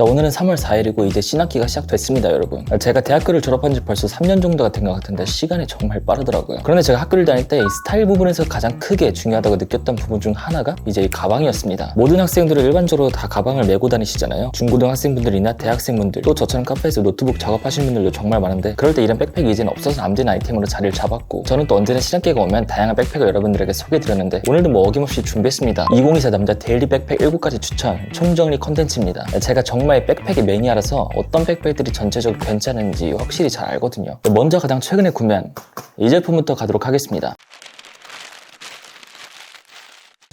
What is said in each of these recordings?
자, 오늘은 3월 4일이고 이제 신학기가 시작됐습니다 여러분. 제가 대학교를 졸업한 지 벌써 3년 정도가 된 것 같은데 시간이 정말 빠르더라고요. 그런데 제가 학교를 다닐 때 이 스타일 부분에서 가장 크게 중요하다고 느꼈던 부분 중 하나가 이제 이 가방이었습니다. 모든 학생들은 일반적으로 다 가방을 메고 다니시잖아요. 중고등학생분들이나 대학생분들 또 저처럼 카페에서 노트북 작업하시는 분들도 정말 많은데 그럴 때 이런 백팩이 이제는 없어서 안 되는 아이템으로 자리를 잡았고 저는 또 언제나 신학기가 오면 다양한 백팩을 여러분들에게 소개해드렸는데 오늘도 뭐 어김없이 준비했습니다. 2024 남자 데일리 백팩 7가지 추천 총정리 컨텐츠입니다. 제가 정말 백팩의 매니아라서 어떤 백팩들이 전체적으로 괜찮은지 확실히 잘 알거든요. 먼저 가장 최근에 구매한 이 제품부터 가도록 하겠습니다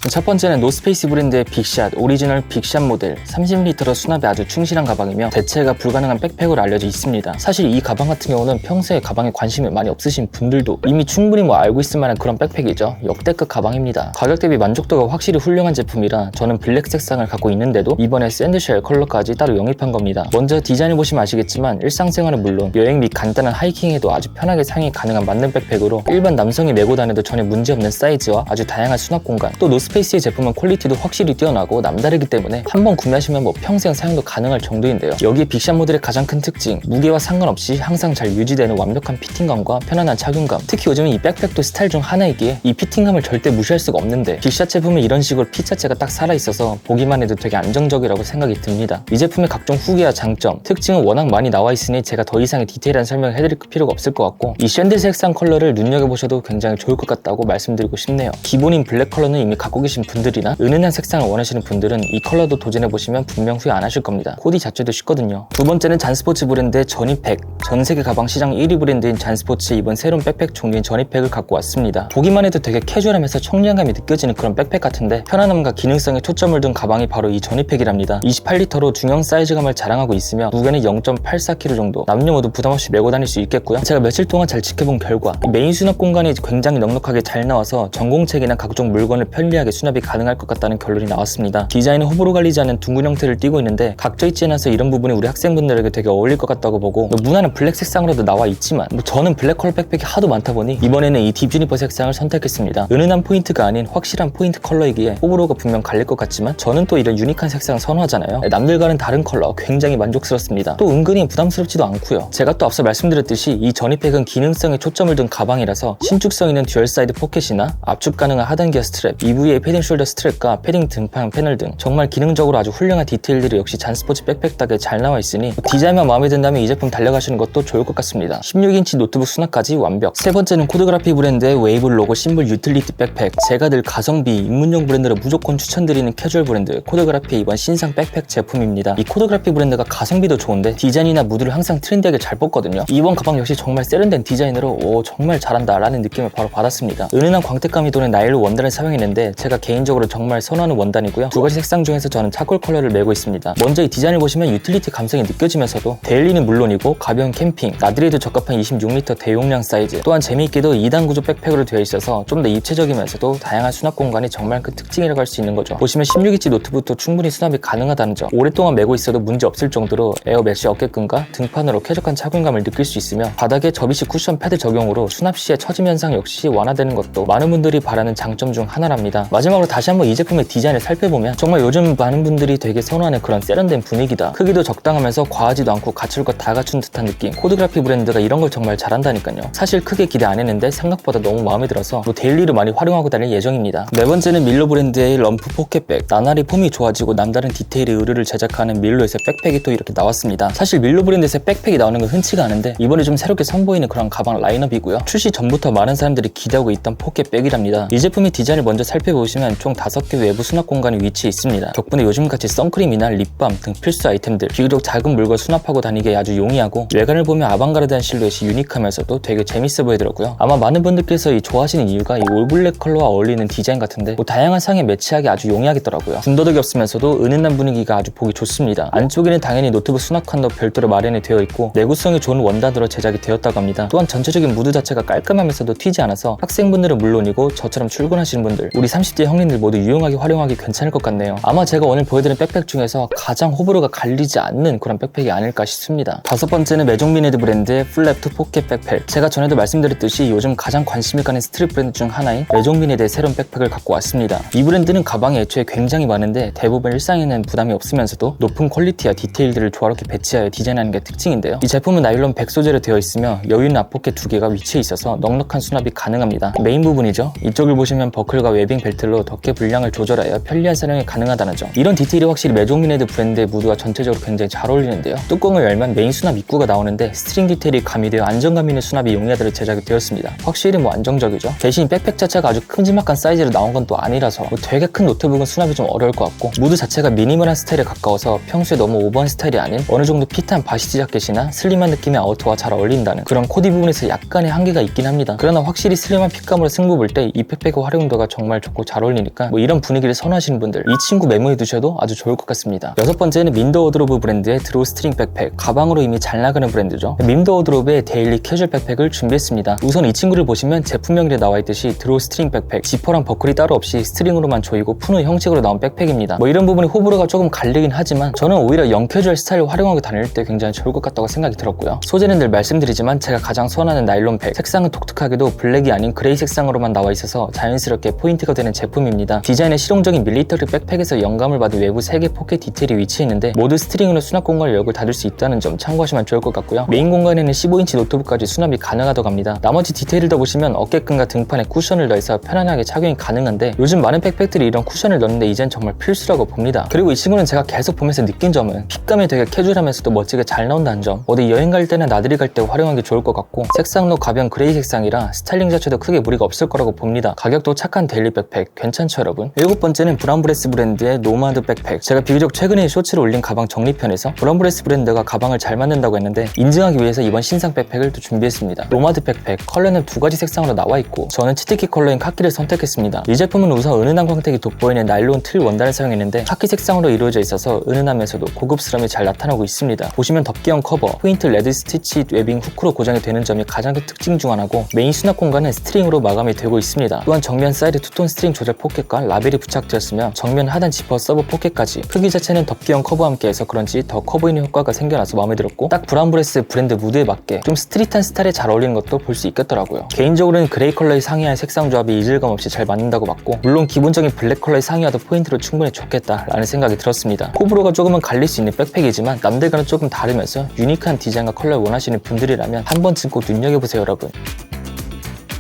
첫 번째는 노스페이스 브랜드의 빅샷 오리지널 빅샷 모델 30리터로 수납에 아주 충실한 가방이며 대체가 불가능한 백팩으로 알려져 있습니다. 사실 이 가방 같은 경우는 평소에 가방에 관심이 많이 없으신 분들도 이미 충분히 뭐 알고 있을 만한 그런 백팩이죠. 역대급 가방입니다. 가격 대비 만족도가 확실히 훌륭한 제품이라 저는 블랙 색상을 갖고 있는데도 이번에 샌드쉘 컬러까지 따로 영입한 겁니다. 먼저 디자인을 보시면 아시겠지만 일상생활은 물론 여행 및 간단한 하이킹에도 아주 편하게 사용이 가능한 만능 백팩으로 일반 남성이 메고 다녀도 전혀 문제없는 사이즈와 아주 다양한 수납 공간 또 노스페이스 스페이스의 제품은 퀄리티도 확실히 뛰어나고 남다르기 때문에 한 번 구매하시면 뭐 평생 사용도 가능할 정도인데요. 여기에 빅샷 모델의 가장 큰 특징, 무게와 상관없이 항상 잘 유지되는 완벽한 피팅감과 편안한 착용감. 특히 요즘은 이 백팩도 스타일 중 하나이기에 이 피팅감을 절대 무시할 수가 없는데 빅샷 제품은 이런 식으로 피 자체가 딱 살아있어서 보기만 해도 되게 안정적이라고 생각이 듭니다. 이 제품의 각종 후기와 장점, 특징은 워낙 많이 나와 있으니 제가 더 이상의 디테일한 설명을 해드릴 필요가 없을 것 같고 이 샌드 색상 컬러를 눈여겨보셔도 굉장히 좋을 것 같다고 말씀드리고 싶네요. 기본인 블랙 컬러는 이미 갖고 계신 분들이나 은은한 색상을 원하시는 분들은 이 컬러도 도전해보시면 분명 후회 안 하실 겁니다. 코디 자체도 쉽거든요. 두 번째는 잔스포츠 브랜드의 전이팩. 전 세계 가방 시장 1위 브랜드인 잔스포츠 이번 새로운 백팩 종류인 전이팩을 갖고 왔습니다. 보기만 해도 되게 캐주얼하면서 청량감이 느껴지는 그런 백팩 같은데 편안함과 기능성에 초점을 둔 가방이 바로 이 전이팩이랍니다. 28리터로 중형 사이즈감을 자랑하고 있으며 무게는 0.84kg 정도 남녀 모두 부담없이 메고 다닐 수 있겠고요. 제가 며칠 동안 잘 지켜본 결과 메인 수납 공간이 굉장히 넉넉하게 잘 나와서 전공책이나 각종 물건을 편리하게 수납이 가능할 것 같다는 결론이 나왔습니다. 디자인은 호불호 갈리지 않은 둥근 형태를 띠고 있는데 각져 있지 않아서 이런 부분이 우리 학생분들에게 되게 어울릴 것 같다고 보고 뭐 무난한 블랙 색상으로도 나와 있지만 뭐 저는 블랙 컬러 백팩이 하도 많다 보니 이번에는 이 딥주니퍼 색상을 선택했습니다. 은은한 포인트가 아닌 확실한 포인트 컬러이기에 호불호가 분명 갈릴 것 같지만 저는 또 이런 유니크한 색상 선호하잖아요. 남들과는 다른 컬러 굉장히 만족스럽습니다. 또 은근히 부담스럽지도 않고요. 제가 또 앞서 말씀드렸듯이 이 전이팩은 기능성에 초점을 둔 가방이라서 신축성 있는 듀얼 사이드 포켓이나 압축 가능한 하단 기어 스트랩, EVA 패딩 숄더 스트랩과 패딩 등판 패널 등 정말 기능적으로 아주 훌륭한 디테일들이 역시 잔스포츠 백팩닥에 잘 나와 있으니 디자인만 마음에 든다면 이 제품 달려가시는 것도 좋을 것 같습니다. 16인치 노트북 수납까지 완벽. 세 번째는 코드그라피 브랜드의 웨이브 로고 심볼 유틸리티 백팩. 제가 늘 가성비 입문용 브랜드로 무조건 추천드리는 캐주얼 브랜드 코드그라피의 이번 신상 백팩 제품입니다. 이 코드그라피 브랜드가 가성비도 좋은데 디자인이나 무드를 항상 트렌디하게 잘 뽑거든요. 이번 가방 역시 정말 세련된 디자인으로 오 정말 잘한다 라는 느낌을 바로 받았습니다. 은은한 광택감이 도는 나일로 원단을 사용했는데 제가 개인적으로 정말 선호하는 원단이고요. 두 가지 색상 중에서 저는 차콜 컬러를 메고 있습니다. 먼저 이 디자인을 보시면 유틸리티 감성이 느껴지면서도 데일리는 물론이고 가벼운 캠핑, 나들이에도 적합한 26리터 대용량 사이즈 또한 재미있게도 2단 구조 백팩으로 되어 있어서 좀 더 입체적이면서도 다양한 수납 공간이 정말 그 특징이라고 할 수 있는 거죠. 보시면 16인치 노트북도 충분히 수납이 가능하다는 점 오랫동안 메고 있어도 문제 없을 정도로 에어 메쉬 어깨끈과 등판으로 쾌적한 착용감을 느낄 수 있으며 바닥에 접이식 쿠션 패드 적용으로 수납 시에 처짐 현상 역시 완화되는 것도 많은 분들이 바라는 장점 중 하나랍니다. 으로 다시 한번 이 제품의 디자인을 살펴보면 정말 요즘 많은 분들이 되게 선호하는 그런 세련된 분위기다. 크기도 적당하면서 과하지도 않고 갖출 것 다 갖춘 듯한 느낌. 코드그라피 브랜드가 이런 걸 정말 잘한다니까요. 사실 크게 기대 안 했는데 생각보다 너무 마음에 들어서 뭐 데일리로 많이 활용하고 다닐 예정입니다. 네 번째는 밀로 브랜드의 럼프 포켓백. 나날이 폼이 좋아지고 남다른 디테일의 의류를 제작하는 밀로에서 백팩이 또 이렇게 나왔습니다. 사실 밀로 브랜드에서 백팩이 나오는 건 흔치가 않은데 이번에 좀 새롭게 선보이는 그런 가방 라인업이고요. 출시 전부터 많은 사람들이 기대하고 있던 포켓백이랍니다. 이 제품의 디자인을 먼저 살펴보 시면 총 5개 외부 수납 공간이 위치해 있습니다. 덕분에 요즘같이 선크림이나 립밤 등 필수 아이템들 비교적 작은 물건 수납하고 다니기 아주 용이하고 외관을 보면 아방가르드한 실루엣이 유니크하면서도 되게 재밌어 보이더라고요. 아마 많은 분들께서 이 좋아하시는 이유가 이 올블랙 컬러와 어울리는 디자인 같은데 뭐 다양한 상에 매치하기 아주 용이하겠더라고요. 군더더기 없으면서도 은은한 분위기가 아주 보기 좋습니다. 안쪽에는 당연히 노트북 수납 칸도 별도로 마련이 되어 있고 내구성이 좋은 원단으로 제작이 되었다고 합니다. 또한 전체적인 무드 자체가 깔끔하면서도 튀지 않아서 학생분들은 물론이고 저처럼 출근하시는 분들 우리 30대 20대 형님들 모두 유용하게 활용하기 괜찮을 것 같네요. 아마 제가 오늘 보여드린 백팩 중에서 가장 호불호가 갈리지 않는 그런 백팩이 아닐까 싶습니다. 다섯 번째는 메종비네드 브랜드의 플랩투 포켓 백팩. 제가 전에도 말씀드렸듯이 요즘 가장 관심이 가는 스트릿 브랜드 중 하나인 메종비네드의 새로운 백팩을 갖고 왔습니다. 이 브랜드는 가방이 애초에 굉장히 많은데 대부분 일상에는 부담이 없으면서도 높은 퀄리티와 디테일들을 조화롭게 배치하여 디자인하는 게 특징인데요. 이 제품은 나일론 100 소재로 되어 있으며 여유 있는 앞포켓 두 개가 위치해 있어서 넉넉한 수납이 가능합니다. 메인 부분이죠. 이쪽을 보시면 버클과 웨빙 벨트 로 덮개 분량을 조절하여 편리한 사용이 가능하다는 점. 이런 디테일이 확실히 메종미네드 브랜드의 무드와 전체적으로 굉장히 잘 어울리는데요. 뚜껑을 열면 메인 수납 입구가 나오는데 스트링 디테일이 가미되어 안정감 있는 수납이 용이하도록 제작이 되었습니다. 확실히 뭐 안정적이죠. 대신 백팩 자체가 아주 큼지막한 사이즈로 나온 건 또 아니라서 뭐 되게 큰 노트북은 수납이 좀 어려울 것 같고 무드 자체가 미니멀한 스타일에 가까워서 평소에 너무 오버한 스타일이 아닌 어느 정도 핏한 바시티 자켓이나 슬림한 느낌의 아우터와 잘 어울린다는 그런 코디 부분에서 약간의 한계가 있긴 합니다. 그러나 확실히 슬림한 핏감으로 승부 볼 때이 백팩의 활용도가 정말 좋고 잘 어울리니까 뭐 이런 분위기를 선호하시는 분들 이 친구 메모해 두셔도 아주 좋을 것 같습니다. 여섯 번째는 민더 워드로브 브랜드의 드로우 스트링 백팩 가방으로 이미 잘 나가는 브랜드죠. 민더 워드로브의 데일리 캐주얼 백팩을 준비했습니다. 우선 이 친구를 보시면 제품명에 나와 있듯이 드로우 스트링 백팩 지퍼랑 버클이 따로 없이 스트링으로만 조이고 푸는 형식으로 나온 백팩입니다. 뭐 이런 부분이 호불호가 조금 갈리긴 하지만 저는 오히려 영 캐주얼 스타일을 활용하고 다닐 때 굉장히 좋을 것 같다고 생각이 들었고요. 소재는 늘 말씀드리지만 제가 가장 선호하는 나일론 백 색상은 독특하게도 블랙이 아닌 그레이 색상으로만 나와 있어서 자연스럽게 포인트가 되는 제품 입니다. 디자인의 실용적인 밀리터리 백팩에서 영감을 받은 외부 3개 포켓 디테일이 위치해 있는데 모두 스트링으로 수납 공간을 열고 닫을 수 있다는 점 참고하시면 좋을 것 같고요. 메인 공간에는 15인치 노트북까지 수납이 가능하다고 합니다. 나머지 디테일을 더 보시면 어깨끈과 등판에 쿠션을 더해서 편안하게 착용이 가능한데 요즘 많은 백팩들이 이런 쿠션을 넣는데 이젠 정말 필수라고 봅니다. 그리고 이 친구는 제가 계속 보면서 느낀 점은 핏감이 되게 캐주얼하면서도 멋지게 잘 나온다는 점 어디 여행 갈 때나 나들이 갈 때 활용하기 좋을 것 같고 색상도 가벼운 그레이 색상이라 스타일링 자체도 크게 무리가 없을 거라고 봅니다. 가격도 착한 데일리 백팩 괜찮죠 여러분? 일곱 번째는 브라운브레스 브랜드의 노마드 백팩 제가 비교적 최근에 쇼츠를 올린 가방 정리편에서 브라운브레스 브랜드가 가방을 잘 만든다고 했는데 인증하기 위해서 이번 신상 백팩을 또 준비했습니다. 노마드 백팩 컬러는 두 가지 색상으로 나와 있고 저는 치트키 컬러인 카키를 선택했습니다. 이 제품은 우선 은은한 광택이 돋보이는 나일론 틀 원단을 사용했는데 카키 색상으로 이루어져 있어서 은은하면서도 고급스러움이 잘 나타나고 있습니다. 보시면 덮개형 커버, 포인트 레드 스티치 웨빙 후크로 고정이 되는 점이 가장 큰 특징 중 하나고 메인 수납 공간은 스트링으로 마감이 되고 있습니다. 또한 정면 사이드 투톤 스트링 조절 포켓과 라벨이 부착되었으며 정면 하단 지퍼 서브 포켓까지 크기 자체는 덮개형 커버와 함께 해서 그런지 더커 보이는 효과가 생겨나서 마음에 들었고 딱 브라운브레스 브랜드 무드에 맞게 좀 스트릿한 스타일에 잘 어울리는 것도 볼 수 있겠더라고요. 개인적으로는 그레이 컬러의 상의와의 색상 조합이 이질감 없이 잘 맞는다고 봤고 물론 기본적인 블랙 컬러의 상의와도 포인트로 충분히 좋겠다라는 생각이 들었습니다. 호불호가 조금은 갈릴 수 있는 백팩이지만 남들과는 조금 다르면서 유니크한 디자인과 컬러를 원하시는 분들이라면 한 번쯤 꼭 눈여겨보세요 여러분.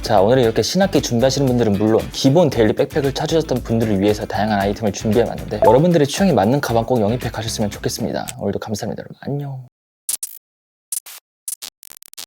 자 오늘은 이렇게 신학기 준비하시는 분들은 물론 기본 데일리 백팩을 찾으셨던 분들을 위해서 다양한 아이템을 준비해봤는데 여러분들의 취향에 맞는 가방 꼭 영입해 가셨으면 좋겠습니다. 오늘도 감사합니다 여러분 안녕